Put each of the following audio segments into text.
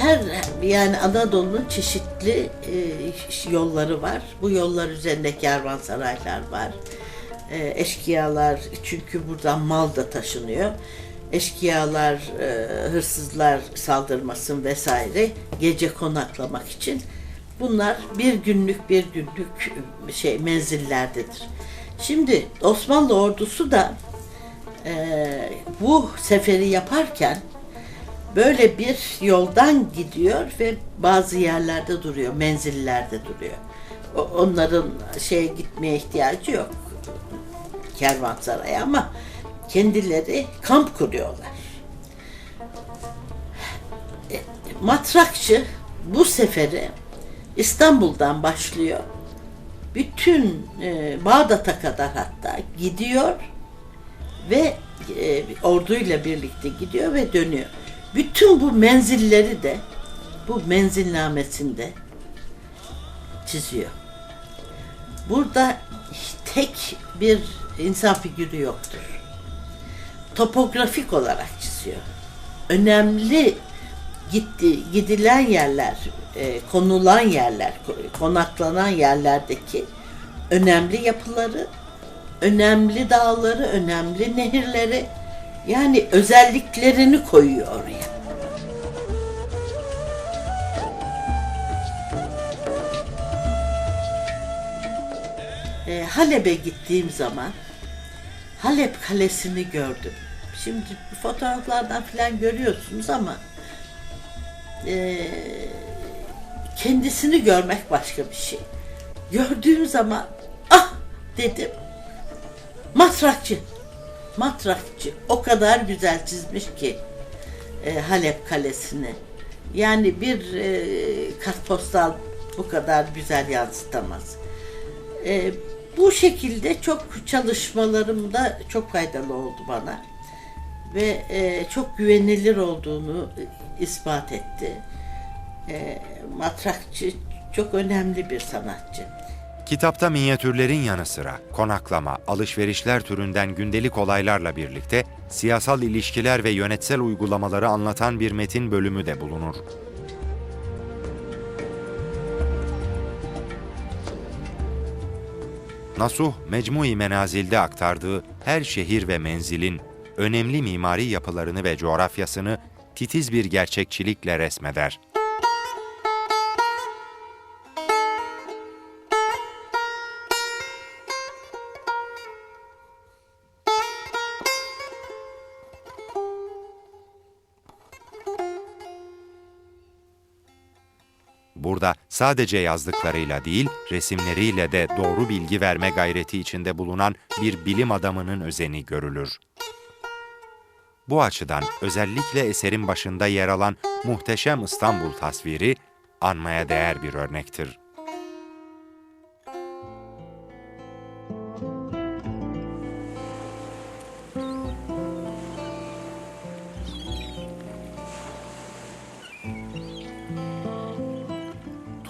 her yani Anadolu'nun çeşitli e, yolları var. Bu yollar üzerinde kervansaraylar var. E, eşkıyalar çünkü buradan mal da taşınıyor. Eşkıyalar, e, hırsızlar saldırmasın vesaire gece konaklamak için bunlar bir günlük bir günlük şey menzillerdedir. Şimdi Osmanlı ordusu da e, bu seferi yaparken böyle bir yoldan gidiyor ve bazı yerlerde duruyor, menzillerde duruyor. Onların şeye gitmeye ihtiyacı yok kervansaraya ama kendileri kamp kuruyorlar. E, Matrakçı bu seferi İstanbul'dan başlıyor. Bütün e, Bağdat'a kadar hatta gidiyor ve e, orduyla birlikte gidiyor ve dönüyor. Bütün bu menzilleri de bu menzilnamesinde çiziyor. Burada tek bir insan figürü yoktur. Topografik olarak çiziyor. Önemli gitti gidilen yerler, e, konulan yerler, ko- konaklanan yerlerdeki önemli yapıları, önemli dağları, önemli nehirleri yani özelliklerini koyuyor oraya. E, Halep'e gittiğim zaman Halep Kalesi'ni gördüm. Şimdi fotoğraflardan falan görüyorsunuz ama e, kendisini görmek başka bir şey. Gördüğüm zaman ah dedim matrakçı. Matrakçı o kadar güzel çizmiş ki e, Halep Kalesi'ni. Yani bir e, kartpostal bu kadar güzel yansıtamaz. E, bu şekilde çok çalışmalarımda çok faydalı oldu bana ve e, çok güvenilir olduğunu e, ispat etti. E, matrakçı çok önemli bir sanatçı. Kitapta minyatürlerin yanı sıra konaklama, alışverişler türünden gündelik olaylarla birlikte siyasal ilişkiler ve yönetsel uygulamaları anlatan bir metin bölümü de bulunur. Nasuh, Mecmui Menazil'de aktardığı her şehir ve menzilin önemli mimari yapılarını ve coğrafyasını titiz bir gerçekçilikle resmeder. Burada sadece yazdıklarıyla değil, resimleriyle de doğru bilgi verme gayreti içinde bulunan bir bilim adamının özeni görülür. Bu açıdan özellikle eserin başında yer alan muhteşem İstanbul tasviri anmaya değer bir örnektir.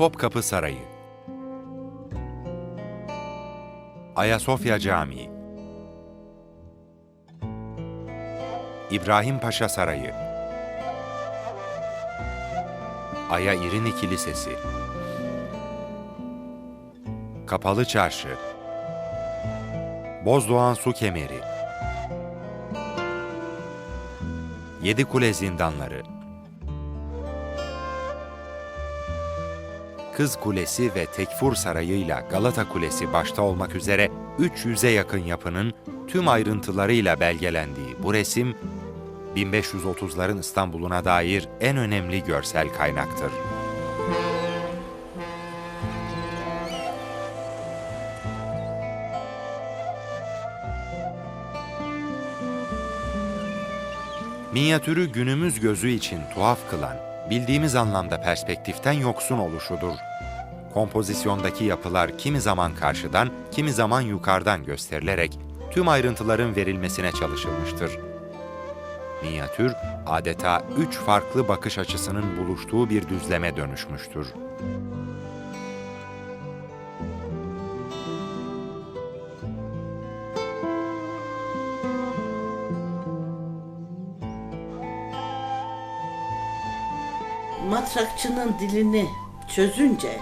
Topkapı Sarayı Ayasofya Camii İbrahim Paşa Sarayı Aya İrini Kilisesi Kapalı Çarşı Bozdoğan Su Kemeri Yedikule Zindanları Kız Kulesi ve Tekfur Sarayı ile Galata Kulesi başta olmak üzere 300'e yakın yapının tüm ayrıntılarıyla belgelendiği bu resim, 1530'ların İstanbul'una dair en önemli görsel kaynaktır. Minyatürü günümüz gözü için tuhaf kılan, bildiğimiz anlamda perspektiften yoksun oluşudur. Kompozisyondaki yapılar kimi zaman karşıdan, kimi zaman yukarıdan gösterilerek tüm ayrıntıların verilmesine çalışılmıştır. Minyatür adeta üç farklı bakış açısının buluştuğu bir düzleme dönüşmüştür. Matrakçının dilini çözünce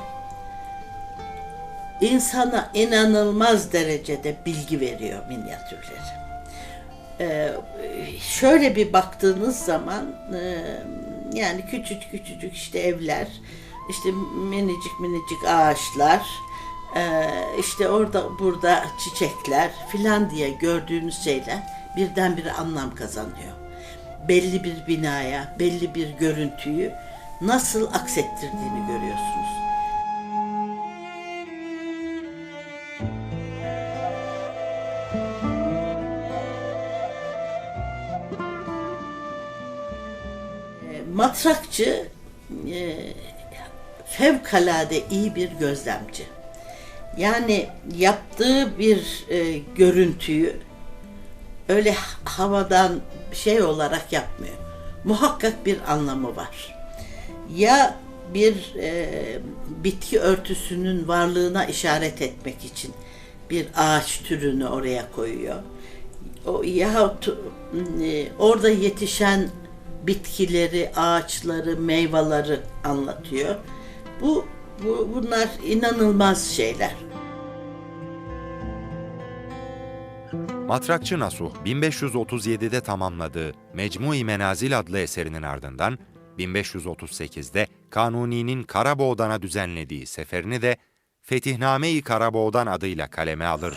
insana inanılmaz derecede bilgi veriyor minyatürleri. Ee, şöyle bir baktığınız zaman e, yani küçücük küçücük işte evler, işte minicik minicik ağaçlar, e, işte orada burada çiçekler filan diye gördüğünüz şeyler birdenbire anlam kazanıyor. Belli bir binaya, belli bir görüntüyü nasıl aksettirdiğini görüyorsunuz. E, matrakçı e, fevkalade iyi bir gözlemci. Yani yaptığı bir e, görüntüyü öyle havadan şey olarak yapmıyor. Muhakkak bir anlamı var. Ya bir e, bitki örtüsünün varlığına işaret etmek için bir ağaç türünü oraya koyuyor. O yahut e, orada yetişen bitkileri, ağaçları, meyveleri anlatıyor. Bu, bu bunlar inanılmaz şeyler. Matrakçı Nasuh 1537'de tamamladığı Mecmu-i Menazil adlı eserinin ardından 1538'de Kanuni'nin Karaboğdan'a düzenlediği seferini de Fetihname-i Karaboğdan adıyla kaleme alır.